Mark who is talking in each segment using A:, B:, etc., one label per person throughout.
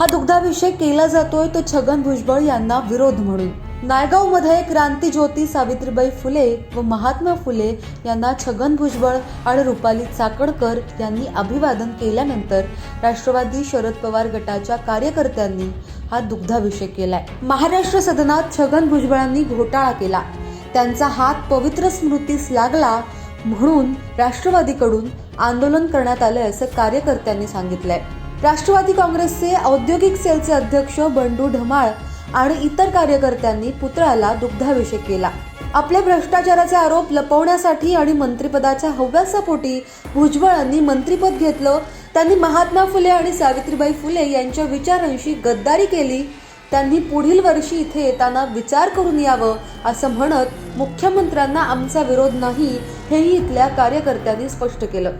A: हा दुग्धाभिषेक केला जातोय तो छगन भुजबळ यांना विरोध म्हणून. नायगावमध्ये क्रांती ज्योती सावित्रीबाई फुले व महात्मा फुले यांना छगन भुजबळ आणि रुपाली चाकणकर यांनी अभिवादन केल्यानंतर राष्ट्रवादी शरद पवार गटाच्या कार्यकर्त्यांनी हा दुग्धाभिषेक केलाय. महाराष्ट्र सदनात छगन भुजबळांनी घोटाळा केला. त्यांचा हात पवित्र स्मृतीस लागला म्हणून राष्ट्रवादीकडून आंदोलन करण्यात आलंय असं कार्यकर्त्यांनी सांगितलंय. राष्ट्रवादी काँग्रेसचे औद्योगिक सेलचे अध्यक्ष बंडू ढमाळ आणि इतर कार्यकर्त्यांनी पुतळ्याला दुग्धाभिषेक केला. आपले भ्रष्टाचाराचे आरोप लपवण्यासाठी आणि मंत्रिपदाच्या हव्यासापोटी भुजबळांनी मंत्रिपद घेतलं त्यांनी महात्मा फुले आणि सावित्रीबाई फुले यांच्या विचारांशी गद्दारी केली त्यांनी पुढील वर्षी इथे येताना विचार करून यावं असं म्हणत मुख्यमंत्र्यांना आमचा विरोध नाही हेही इथल्या कार्यकर्त्यांनी स्पष्ट केलं.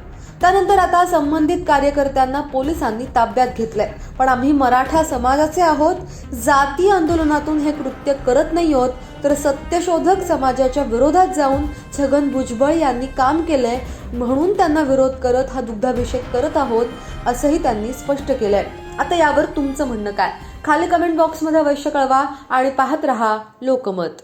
A: त्यानंतर आता संबंधित कार्यकर्त्यांना पोलिसांनी ताब्यात घेतलंय. पण आम्ही मराठा समाजाचे आहोत. जाती आंदोलनातून हे कृत्य करत नाही आहोत तर सत्यशोधक समाजाच्या विरोधात जाऊन छगन भुजबळ यांनी काम केलंय म्हणून त्यांना विरोध करत हा दुग्धाभिषेक करत आहोत असंही त्यांनी स्पष्ट केलंय. आता यावर तुमचं म्हणणं काय? खाली कमेंट बॉक्समध्ये अवश्य कळवा आणि पाहत रहा लोकमत.